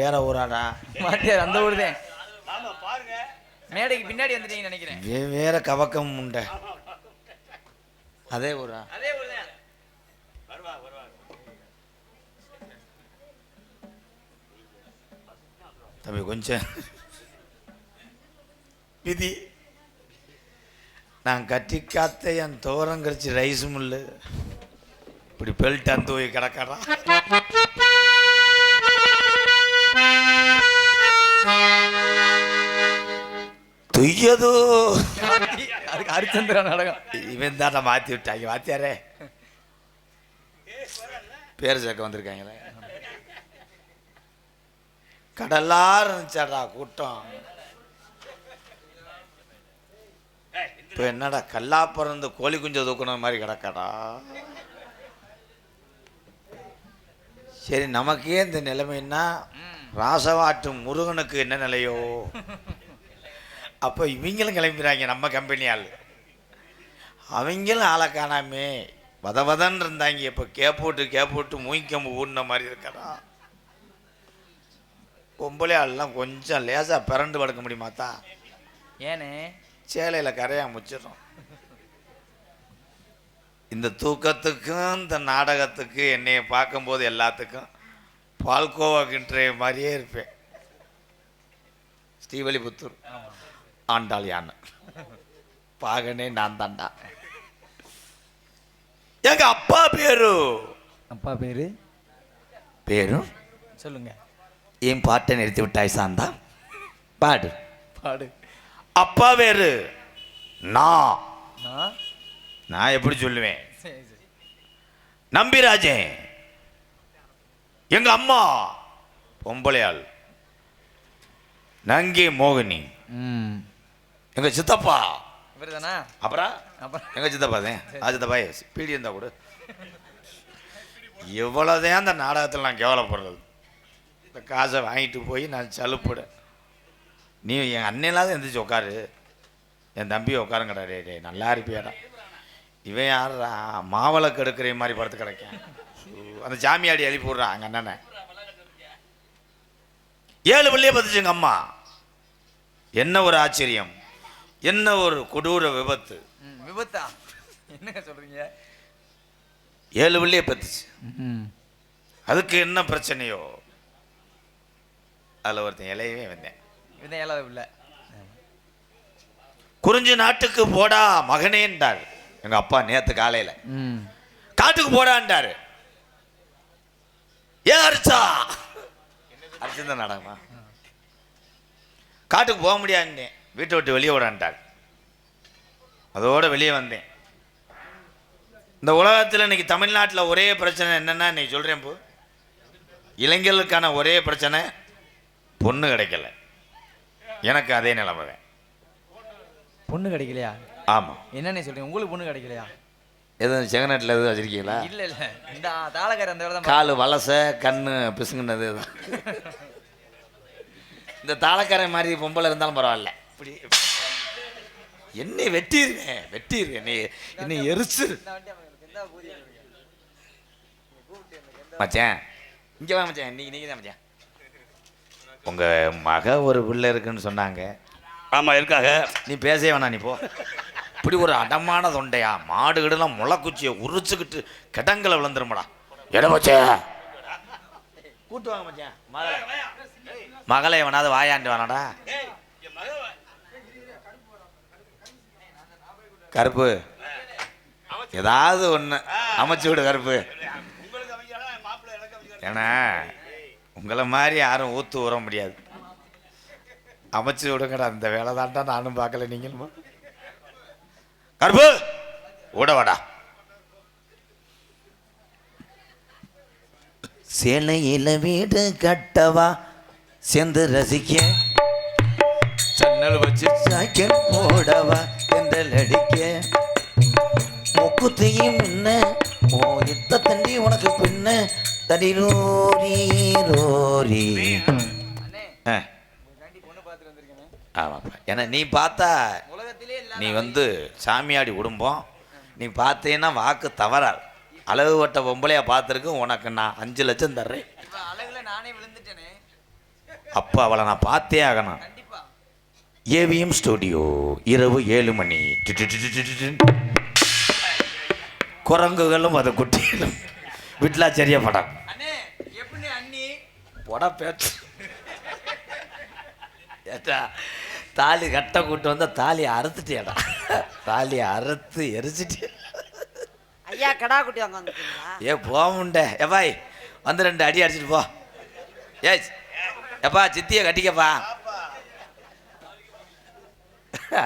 வேற ஊராடா. மாட்டியார் அந்த ஊர் தான் மேடைக்கு பின்னாடி வந்துட்டீங்கன்னு நினைக்கிறேன். வேற கவக்கம் உண்ட. அதே ஊரா? அதே ஊர் தான் தம்பி கொஞ்சம். விதி. நான் கட்டி காத்த என் தோரம் கரிச்சு ரைஸ் முள்ளு. இப்படி பெல்ட் அந்த போய் கிடக்கடா துய்யதோ. அதுக்கு ஹரிச்சந்திரா நாடகம். இவன் தாண்டா மாற்றி விட்டாங்க. வாத்தியாரே. பேர் சேர்க்க வந்திருக்காங்களே. கடலா இருந்துச்சாடா கூட்டம். இப்போ என்னடா கல்லா பிறந்து கோழி குஞ்சை தூக்குன மாதிரி கிடக்காடா? சரி நமக்கே இந்த நிலைமைன்னா ராசவாட்டு முருகனுக்கு என்ன நிலையோ? அப்போ இவங்களும் கிளம்பிடுறாங்க நம்ம கம்பெனி ஆள். அவங்களும் ஆளை காணாமே. வத வதன்னு இருந்தாங்க இப்போ கேப்போட்டு கேப்போட்டு மூய்க்கம்பு ஊடின மாதிரி இருக்கடா. பொம்பளை ஆள்லாம் கொஞ்சம் லேசாக பிறண்டு படுக்க முடியுமாத்தா ஏனே? சேலையில் கரையா முச்சிடும் இந்த தூக்கத்துக்கும் இந்த நாடகத்துக்கு என்னைய பார்க்கும்போது எல்லாத்துக்கும் பால்கோவா கிண்டுற மாதிரியே இருப்பேன். ஸ்ரீவல்லிபுத்தூர். ஆண்டாள் யானை பாகனே நான் தாண்டா. எங்க அப்பா பேரு? அப்பா பேரு? பேரும் சொல்லுங்க. என் பாட்டை நிறுத்தி விட்டாய் சாந்தா. பாடு. பாடு. அப்பா பேரு? நான் நான் எப்படி சொல்லுவேன்? நம்பிராஜன் எங்க அம்மா? பொம்பளையாள். நங்கி மோகினி. எங்க சித்தப்பா? அப்புறம் எங்க சித்தப்பா தான் சித்தப்பா பீடி இருந்தா கூட. இவ்வளோதான் அந்த நாடகத்தில் நான் கேவலப்படுறது. இந்த காசை வாங்கிட்டு போய் நான் சலுப்பட. நீ என் அண்ணனாவது எந்திரிச்சு உட்காரு என் தம்பி உட்காருங்கடா டே டே நல்லா இருப்பியாடா. இவன் யாருடா மாவளை கெடுக்கிற மாதிரி படுத்து கிடக்கேன். அந்த ஜாமியாடி எழுப்பி விட்றான் எங்கள் அண்ணனை. ஏழு பிள்ளைய பத்துச்சு எங்கள் அம்மா. என்ன ஒரு ஆச்சரியம். என்ன ஒரு கொடூர விபத்து. விபத்தா? என்னங்க சொல்றீங்க? ஏழு பிள்ளைய பத்துச்சு. அதுக்கு என்ன பிரச்சனையோ? அதில் ஒருத்தன் இலையவே வந்தேன். இவன் ஏழாவது இல்லை குறிஞ்சி நாட்டுக்கு போடா மகனேன்றார் எங்க அப்பா நேத்து காலையில. காட்டுக்கு போடான்றாரு ஏன் அரிச்சா? அரிச்சந்த நாடகமா காட்டுக்கு போக முடியாதுன்னு. வீட்டை விட்டு வெளியே விடான்ட்டார் அதோட வெளியே வந்தேன். இந்த உலகத்தில் இன்னைக்கு தமிழ்நாட்டில் ஒரே பிரச்சனை என்னன்னா இன்னைக்கு சொல்கிறேன் இப்போ இளைஞர்களுக்கான ஒரே பிரச்சனை பொண்ணு கிடைக்கல. எனக்கு அதே நிலைமை பொண்ணு கிடைக்கலையா? ஆமாம் என்னன்னு சொல்றீங்க? உங்களுக்கு பொண்ணு கிடைக்கலையா? எதுவும் செகநட்டில் எதுவும் வச்சிருக்கீங்களா? இல்ல இல்ல. இந்த தாளக்கார அந்த வேலை தான் கால் வலசை கண்ணு பிசுங்கினது தான் இந்த தாளக்காரை மாதிரி பொம்பளை இருந்தாலும் பரவாயில்ல. இப்படி. என்னை வெட்டிடுவேன் வெட்டிடுவேன் நீ என்னை எரிச்சு மச்சான் இங்கே வா மச்சான். இன்னைக்கு நீங்கள் தான் மச்சான். உங்கள் மக ஒரு பிள்ளை இருக்குன்னு சொன்னாங்க. ஆமா இருக்காங்க நீ பேசவே வேணாம் நீ போ. இப்படி ஒரு அடமான தொண்டையா? மாடு கிடலாம் முளைக்குச்சியை உரிச்சுக்கிட்டு கிடங்களை விழுந்துருமாடா. எட மச்சே. கூட்டு வாங்க மச்சான் மகளை. மகளை எவனாவது வாயாண்டு வேணாடா கருப்பு. ஏதாவது ஒன்று அமைச்சு விடு கருப்பு. ஏன்னா உங்களை மாதிரி யாரும் ஊத்து உற முடியாது. அமைச்சு விடுங்கடா அந்த வேலை தான்டா நானும் பார்க்கல நீங்களும். கருப்பு ஓட வாடா. சேலையில வீடு கட்டவா சேர்ந்து ரசிக்க? சன்னல் வச்சு சாய்க்கல் போடவா தென்றல் அடிக்க? முக்குத்தையும் முன்ன ஓ இத்த தண்டி உனக்கு பின்ன? தடி ரோரி ரோரி ஆமாப்பா. ஏன்னா நீ பார்த்தா நீ வந்து சாமியாடி குடும்பம் நீ பார்த்தீங்கன்னா வாக்கு தவறாது. அளவு வட்ட பொம்பளையா பார்த்துருக்கு உனக்கு நான் அஞ்சு லட்சம் தர்றேன். அப்போ அவளை நான் பார்த்தே ஆகணும். ஏவிஎம் ஸ்டுடியோ இரவு ஏழு மணி. குரங்குகளும் அது குட்டிகளும். விட்லாச்சரிய படம். அண்ணே பேச்சு. ஏட்டா தாலி கட்ட கூட்டு வந்தா தாலியை அறுத்துட்டியாடா. தாலியை அறுத்து எரிச்சிட்டியா ஐயா கடா குட்டி வாங்க வந்துட்டீங்களா? ஏ போமுண்டே எப்பாய் வந்து ரெண்டு அடி அடிச்சிட்டு போ. ஏய் எப்பா சித்தியை கட்டிக்கப்பா.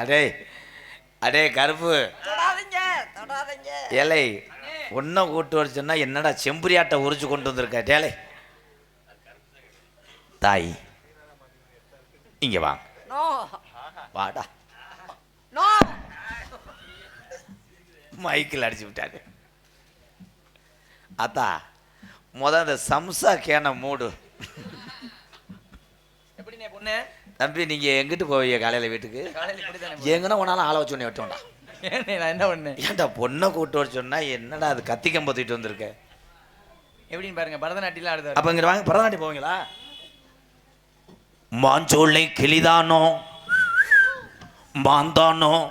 அடே அடே கருப்பு. ஏலை ஒன்றை கூட்டு வர சொன்னா என்னடா செம்புரியாட்டை உரிச்சு கொண்டு வந்திருக்க? டேலை. தாய் இங்க வா. நோ வாடா. நோ மைக்கில் அடிச்சு விட்டாரு. அத்தா முத அந்த சம்சா கேனை மூடு. எப்படிண்ணே பொண்ணு? தம்பி நீங்க எங்கிட்டு போவீங்க காலையில வீட்டுக்கு? எங்கன்னா உன்னாலும் ஆளை வச்சு உன்னை நான் என்ன பண்ணேன்? ஏன்டா பொண்ணை கூட்டு வர சொன்னா என்னடா அது கத்தி கம்பத்திட்டு வந்திருக்க? எப்படின்னு பாருங்க பரதநாட்டியம் ஆடுதாரு அப்ப இங்க வாங்க பரதநாட்டியம் போவீங்களா? மாஞ்சோலை கிளிதானோ? மாந்தானோ?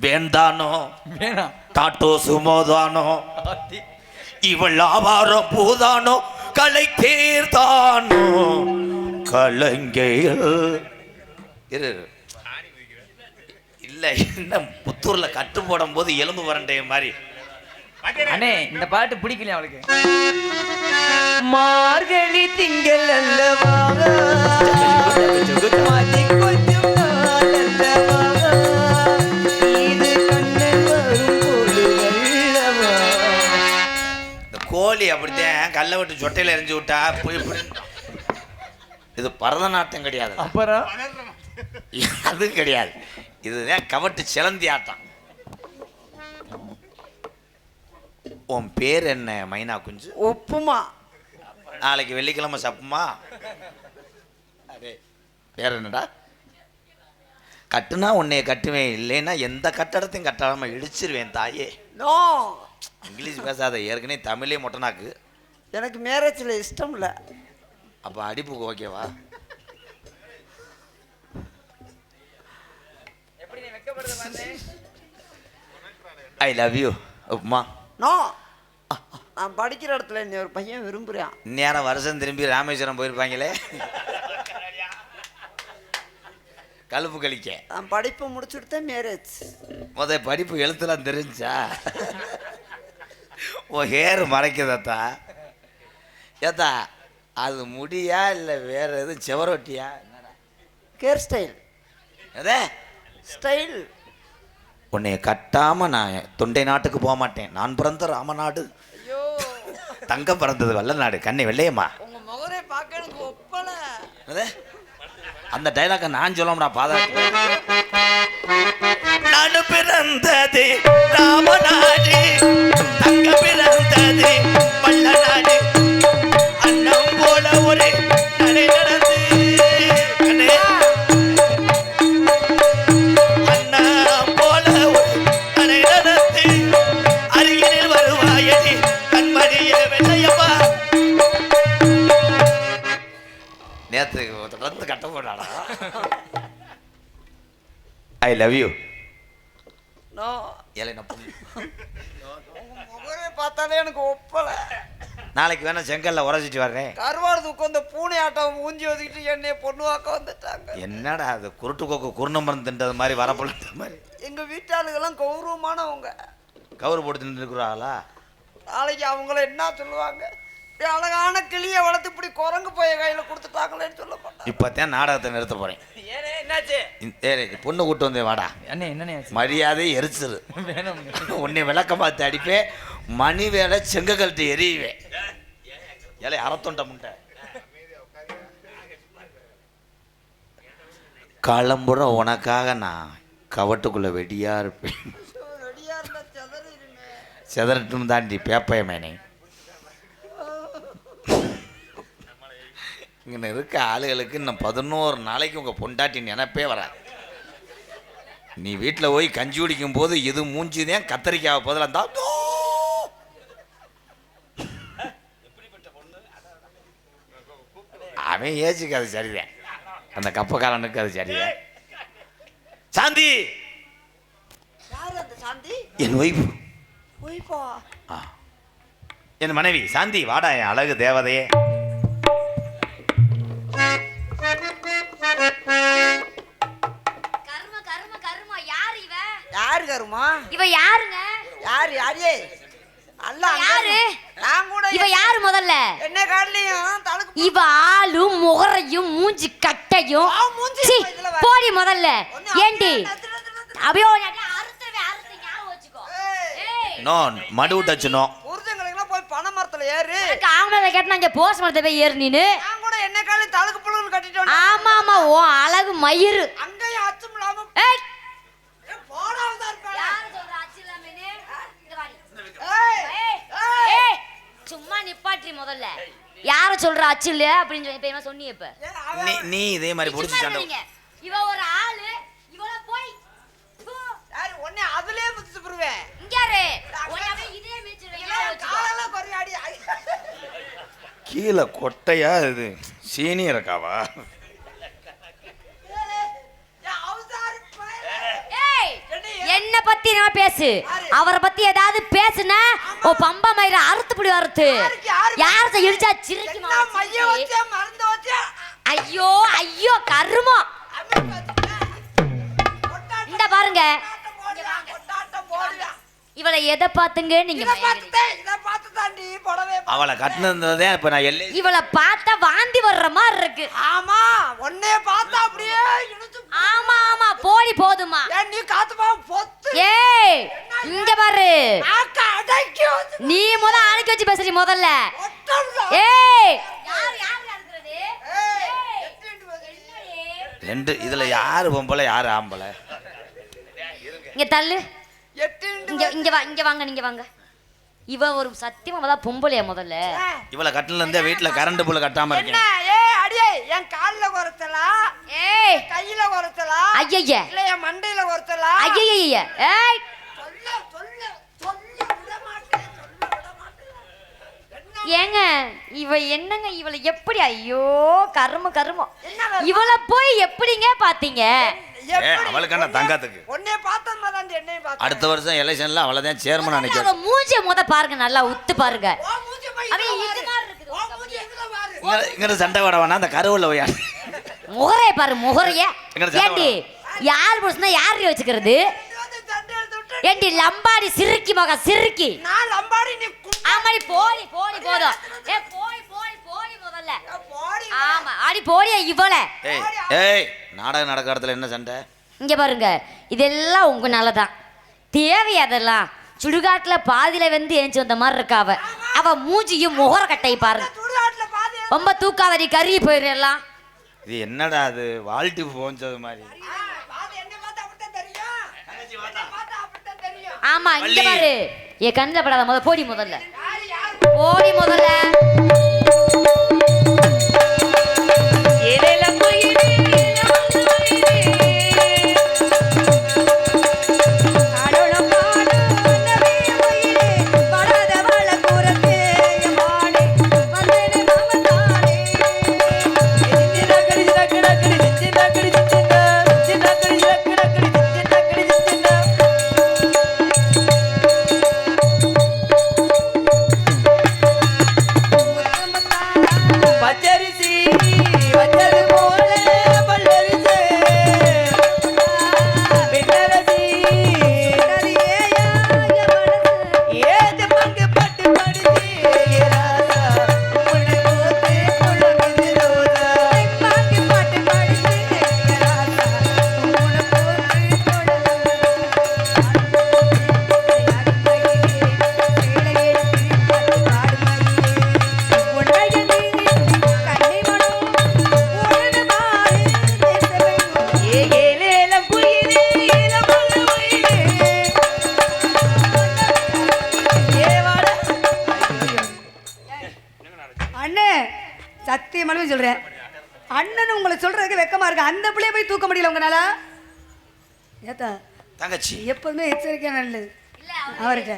வேந்தானோ? டாட்டோ சுமோதானோ. இவள் ஆவாரம் பூதானோ? கலை தேர்தானோ? இரு. இல்ல என்ன புத்தூர்ல கட்டு போடும் போது எலும்பு வரண்டைய மாதிரி. அண்ணே இந்த பாட்டு பிடிக்கல அவளுக்கு? மார்கழி திங்கள் அல்லவா? கொஞ்சம் நாள் கோழி அப்படித்தான் கல்லை விட்டு சொட்டையில எரிஞ்சு விட்டா போய் போய். இது பரதநாட்டியம் கிடையாது. அப்புறம்? அது கிடையாது. இதுதான் கவட்டு சிலந்தி ஆட்டம். உன் பேர் என்ன மைனா குஞ்சு? உப்புமா. நாளைக்கு வெள்ளிக்கிழமை சப்புமா அடே பேர் என்னடா? கட்டுனா உன்னைய கட்டுவேன் இல்லைன்னா எந்த கட்டடத்தையும் கட்டாம இடிச்சிருவேன் தாயே. நோ. இங்கிலீஷ் பேசாத ஏற்கனவே தமிழே மொட்டனாக்கு எனக்கு மேரேஜில் இஷ்டம் இல்லை. அப்போ அடிப்புக்கு ஓகேவா? எப்படி நீ வெக்கப்படுறது பாருண்ணே I love you upma no நான் படிக்கிற இடத்துல ஒரு பையன் விரும்புகிறான் நேரம் வருஷம் திரும்பி ராமேஸ்வரம் போயிருப்பாங்களே? கழுப்பு கழிக்க. நான் படிப்பு முடிச்சுட்டு மேரேஜ் முத படிப்பு எழுத்துலாம் தெரிஞ்சா? உன் ஹேர் மறைக்குதாத்தா ஏத்தா அது முடியா இல்லை வேற எதுவும் செவரொட்டியா? என்னடா? கேர் ஸ்டைல் அதே ஸ்டைல் உன்னைய கட்டாம நான் தொண்டை நாட்டுக்கு போக மாட்டேன். நான் பிறந்த ராமநாடு. ஐயோ. தங்கம் பிறந்தது வல்ல நாடு. கண்ணை வெள்ளையம்மா. அந்த டைலாக நான் சொல்லணும்டா பாதாட்டு நாடு பிறந்தது ராமநாடு. தங்க பிறந்தது வல்ல நாடு. லவ் யூ நோ ஏழை நான் பார்த்தாலே எனக்கு ஒப்பலை. நாளைக்கு வேணா செங்கல்ல உரைச்சிட்டு வர்றேன். கருவாடு உட்காந்து பூனை ஆட்டம் மூஞ்சி ஒதுக்கிட்டு என்னைய பொண்ணு வாக்க வந்துட்டாங்க. என்னடா அது குருட்டு கொக்கு குருணம்பரம் தின்றது மாதிரி வரப்பொழுது மாதிரி. எங்க வீட்டாளுகெல்லாம் கௌரவமானவங்க. கவுரு போட்டு தின்னுருக்குறாங்களா நாளைக்கு அவங்கள என்ன சொல்லுவாங்க? அழகான கிளியை வளர்த்து இப்படி குரங்கு போய கையில கொடுத்துட்டாங்களேன்னு சொல்ல மாட்டாங்க இப்போத்தான் நாடகத்தை நிறுத்த போறேன். ஏனே என்னாச்சு? இந்த- ஏய், பொண்ணு கூட்டு வந்தே வாடா. அண்ணே என்னண்ணே ஆச்சு? மரியாதை எரிச்சிரு. வேணும். உன்னை விளக்க பார்த்து அடிப்பேன் மணி வேலை செங்க கழட்டி எரியுவேன் ஏழை அறத்தொண்ட முண்டை காலம்புற உனக்காக நான் கவட்டுக்குள்ள வெடியா இருப்பேன். செதறட்டும் தாண்டி பேப்பயமேனே. இங்கே இருக்க ஆளுகளுக்கு இன்னும் பதினோரு நாளைக்கு உங்கள் பொண்டாட்டி நினைப்பே வராது. நீ வீட்டில் போய் கஞ்சி குடிக்கும் போது இது மூஞ்சிதான் கத்தரிக்காய் பதிலாக இருந்தா அவன் ஏஜுக்கு அது சரிதான். அந்த கப்பக்காரனுக்கு அது சரிதான். சாந்தி! அந்த என் ஒய்ஃப். என் மனைவி. சாந்தி வாடா என் அழகு தேவதையே. யாரு கருமா இவ யாருங்க? யாரு யாரே? அல்ல யாரு? நான் கூட இவ யாரு முதல்ல? என்ன காடலையும் தனக்கு இவ ஆளும் முகரையும் மூஞ்சி கட்டையும். மூஞ்சி. போடி முதல்ல. ஏண்டி? அப்படியே அறுத்துவே அறுத்து ஞாபகம் வச்சுக்கோ. மடு போய் பனை மரத்துல ஏறு. ஆம்பளை கேட்டா இங்க போஸ் மரத்தை போய் ஏறு நீனு நான் கூட என்ன காலி தலுக்கு புழுன்னு கட்டிட்டு வந்தேன். ஆமா ஆமா ஓ அழகு மயிறு அங்கேயும் அச்சம் இல்லாம ஏய் ஏ, போடாம தான் இருப்பாளே. யாரு சொல்ற அச்சிலாமேனு இங்க வாடி ஏய், ஏய் ஏய். ஏய் சும்மா நிப்பாட்டி முதல்ல. யார சொல்ற அச்சு இல்ல அப்படின்னு சொல்லி இப்ப அவன் நீ இதே மாதிரி பிடிச்சி சண்டை. இவ ஒரு ஆளு இவள போய் போ. யாரு? உன்னை அதுலயே முத்து புருவேன் இங்க. உன்னை அப்படியே இதே குறையாடி. கீழே கொட்டையா இது? சீனி இருக்காவா ஏய், என்ன பத்தி நான் பேசு. அவரை பத்தி ஏதாவது பேசுன ஓ பம்பா மயிர அறுத்து பிடி அறுத்து? யாரத்த இடிச்சா சிரிக்கி. வச்சே மருந்து வச்சே? ஐயோ ஐயோ கருமம். இந்த பாருங்க. இவளை எதை பாத்துங்க நீங்க அவளை கட்டினதே இப்போ நான் எல்லை இவளை பார்த்தா வாந்தி வர்ற மாதிரி இருக்கு. ஆமா உன்னைய பார்த்தா அப்படியே ஆமா ஆமா போடி போதுமா. ஏன் நீ காத்துமா பொத்து ஏய் இங்க பாரு. நீ முத அணைக்க வச்சு பேசுறீ முதல்ல. ஏய். ரெண்டு இதுல யாரு பொம்பளை யாரு ஆம்பளை இங்க தள்ளு. இங்க இங்க வா இங்க வாங்க நீங்க வாங்க. இவ ஒரு சத்தியமா தான் பொம்பளையா முதல்ல. இவளை கட்டில இருந்தே வீட்டுல கரண்ட் புல் கட்டாம இருக்கேன் அடியே என் கால்ல குறைச்சலா ஏய். கையில குறைச்சலா ஐயய்ய. இல்ல என் மண்டையில குறைச்சலா ஐயய்ய. ஏய். சொல்ல சொல்ல சொல்ல விட மாட்டேன் சொல்ல விட மாட்டேன் என்ன? ஏங்க இவ என்னங்க இவளை எப்படி ஐயோ கரும கருமம் என்ன கருமம்? இவளை போய் எப்படிங்க பாத்தீங்க அவளுக்கு என்ன தங்கத்துக்கு? பார்த்தா தான் அடுத்த வருஷம் எலெக்ஷன்ல அவளை தான் சேர்மன் அவ நினைக்கிறேன் மூஞ்சிய முத பாருங்க நல்லா உத்து பாருங்க. மூஞ்சி அவன் இதுல இது பாரு. மாதிரி இருக்குது ஓ உனக்கு மூஞ்சி அப்படியே. இதுல பாரு. இங்க இங்கிட்ட சண்டை வட வேணா அந்த கருவில் போய் முகரைய பாரு முகரைய. ஏண்டி யார் புடிச்சுனா யார் வச்சுக்கிறது? ஏண்டி லம்பாடி சிறுக்கி மக சிறுக்கி. நான் லம்பாடி நீ ஆமாடி போடி போடி போதும். ஏ போடி போடி போடி முதல்ல. போடி ஆமா அடி போடியா இவள. ஏய் ஏய் நாடகம் நடக்கிற இடத்துல என்ன சண்டை? இங்க பாருங்க இதெல்லாம் உங்க நல்லதான் தேவை அதெல்லாம். சுடுகாட்டுல பாதியில வந்து ஏஞ்சி வந்த மாதிரி இருக்கா அவ. அவ மூஞ்சியும் முகர கட்டை பாருங்க ரொம்ப தூக்காதடி கறி போயிரு எல்லாம். இது என்னடா அது? வாழ்ட்டு போஞ்சது மாதிரி. ஆமா இங்க வள்ளி. பாரு. என் கண்ணில் படாத முத போடி முதல்ல. போடி முதல்ல. அண்ணன் உங்களை சொல்றதுக்கு வெக்கமா இருக்கு. அந்த பிள்ளைய போய் தூக்க முடியல உங்களால? ஏத்தா தங்கச்சி. எப்போதுமே எச்சரிக்கையா நல்லது அவர்கிட்ட?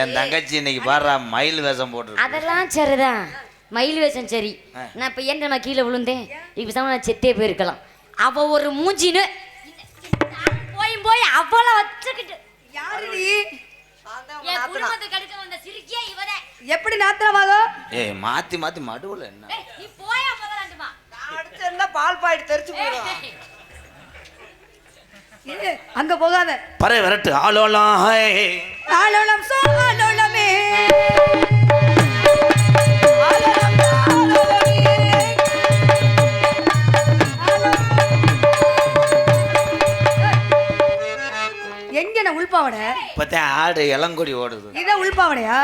என் தங்கச்சி இன்னைக்கு பாடுறா மயில் வேஷம் போட்டு அதெல்லாம் சரிதான். மயில் வேஷம் சரி. நான் இப்போ ஏன் நம்ம கீழே விழுந்தேன்? இப்போ சம நான் செத்தே போயிருக்கலாம். அவ ஒரு மூஞ்சின்னு போய் போய் அவளை வச்சுக்கிட்டு. யாரு எப்படி நாத்திரமாகும் ஏய் மாத்தி மாத்தி மடுவில் என்ன? நீ போயா பால் பாயிட்டு தெரிச்சு போயிடும் அங்க போகாத. பறை விரட்டு. ஆளோலாம் ஹே. ஆலோலம் சோ ஆலோலமே எங்க நான் உள்பாவடை? இப்பதான் ஆடு இளங்கொடி ஓடுது. இத உள்பாவடையா?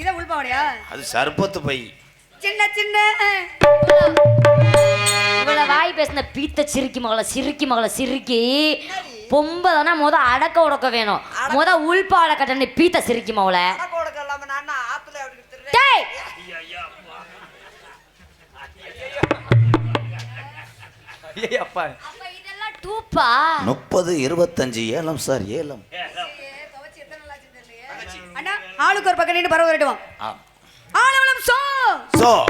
இத உள்பாவடையா? அது சர்பத்து பை. சின்ன சின்ன. இவ்வளவு வாய் பேசின பீத்த சிரிக்கி மகளை சிரிக்கி மகளை சிரிக்கி. பொம்பளைனா முத அடக்க உடக்க வேணும். முத உள்பாவளை கட்டணி பீத்த சிரிக்கி மகளை. முப்பது இருபத்தஞ்சு ஏலம் சார் ஏலம். ஆளுக்கு ஒரு பக்கம் நின்று பரவ. ஆலோலம் சோ. சோ.